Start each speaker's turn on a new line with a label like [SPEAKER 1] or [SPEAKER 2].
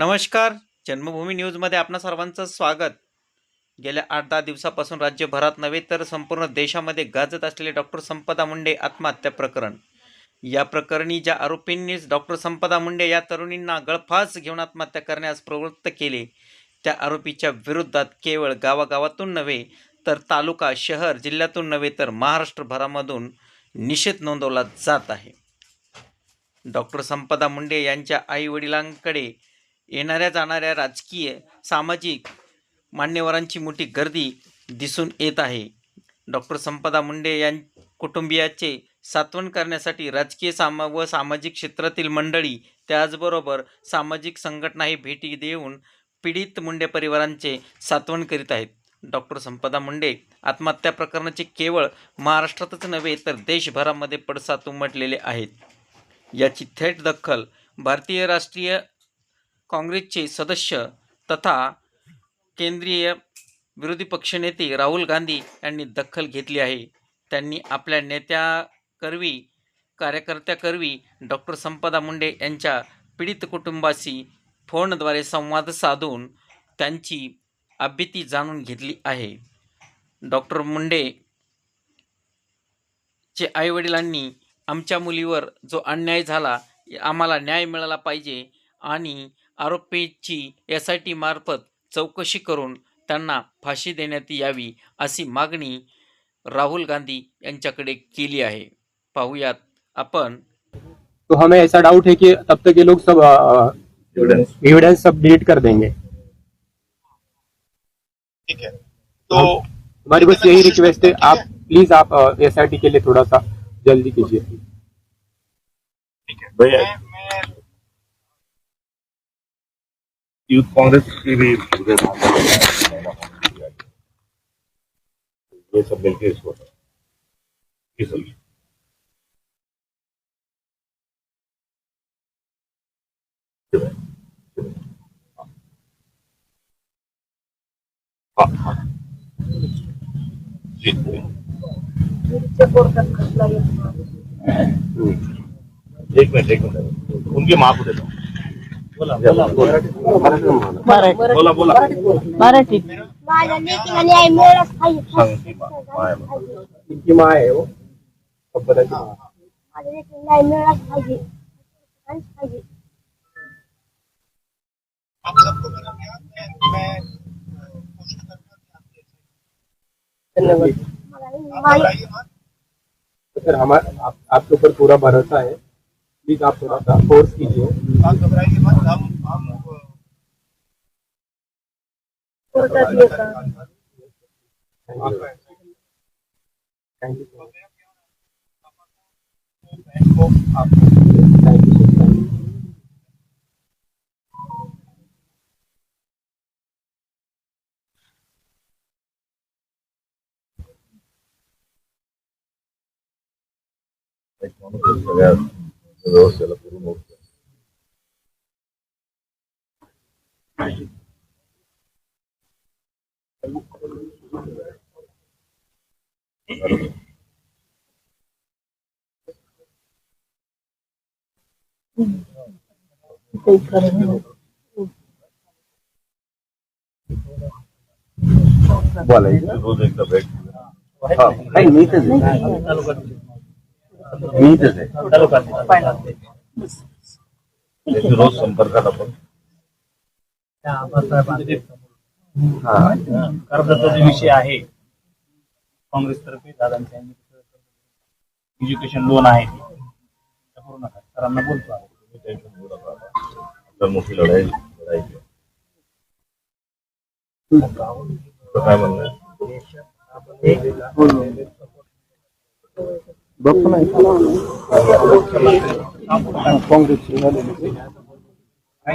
[SPEAKER 1] नमस्कार. जन्मभूमी न्यूजमध्ये आपणा सर्वांचं स्वागत. गेल्या आठ दहा दिवसापासून राज्यभरात नव्हे तर संपूर्ण देशामध्ये गाजत असलेले डॉक्टर संपदा मुंडे आत्महत्या प्रकरण. या प्रकरणी ज्या आरोपींनीच डॉक्टर संपदा मुंडे या तरुणींना गळफास घेऊन आत्महत्या करण्यास प्रवृत्त केले त्या आरोपीच्या विरोधात केवळ गावागावातून नव्हे तर तालुका शहर जिल्ह्यातून नव्हे तर महाराष्ट्रभरामधून निषेध नोंदवला जात आहे. डॉक्टर संपदा मुंडे यांच्या आईवडिलांकडे येणाऱ्या जाणाऱ्या राजकीय सामाजिक मान्यवरांची मोठी गर्दी दिसून येत आहे. डॉक्टर संपदा मुंडे यां कुटुंबियाचे सात्वन करण्यासाठी राजकीय सामा व सामाजिक क्षेत्रातील मंडळी त्याचबरोबर सामाजिक संघटनाही भेटी देऊन पीडित मुंडे परिवारांचे सात्वन करीत आहेत. डॉक्टर संपदा मुंडे आत्महत्या प्रकरणाचे केवळ महाराष्ट्रातच नव्हे तर देशभरामध्ये पडसाद उमटलेले आहेत. याची थेट दखल भारतीय राष्ट्रीय काँग्रेसचे सदस्य तथा केंद्रीय विरोधी पक्षनेते राहुल गांधी यांनी दखल घेतली आहे. त्यांनी आपल्या नेत्याकरवी कार्यकर्त्याकरवी डॉक्टर संपदा मुंडे यांच्या पीडित कुटुंबाशी फोनद्वारे संवाद साधून त्यांची अभीती जाणून घेतली आहे. डॉक्टर मुंडे चे आईवडिलांनी आमच्या मुलीवर जो अन्याय झाला आम्हाला न्याय मिळाला पाहिजे आणि आरोपीची एस आय टी मार्फत चौकशी करून त्यांना फाशी देण्यात यावी अशी मागणी राहुल गांधी यांच्याकडे केली आहे. पाहूयात आपण.
[SPEAKER 2] तो हमें ऐसा डाउट है कि तब तक ये लोग सब एविडेंस सब डिलीट कर देंगे।
[SPEAKER 3] ठीक है। तो
[SPEAKER 2] हमारी बस यही रिक्वेस्ट है। आप प्लीज आप एस के लिए थोड़ा सा जल्दी कीजिए।
[SPEAKER 3] ठीक है।
[SPEAKER 4] भैया यूथ कांग्रेस की भी। ये सब मिलके इसको हाँ जी। एक मिनट एक मिनट उनकी माँ को देता हूँ बोला बोला
[SPEAKER 2] धन्यवाद। तो फिर हमारा आपके ऊपर पूरा भरोसा है? प्लीज़ आप थोड़ा सा फोर्स कीजिए। Thank
[SPEAKER 4] you. माणूस आहे सगळ्या व्यवस्थेला करून उठतो बोलायचं रोज एकदा भेट हा नाही मी इथेच आहे रोज संपर्कात आपण हा.
[SPEAKER 5] कर्जाचा जो विषय आहे काँग्रेसतर्फे दादांच्या एज्युकेशन लोन आहे पूर्ण. सरांना बोलतो आहे
[SPEAKER 4] मोठी लढाई लढायची काय म्हणणं
[SPEAKER 2] Doktor,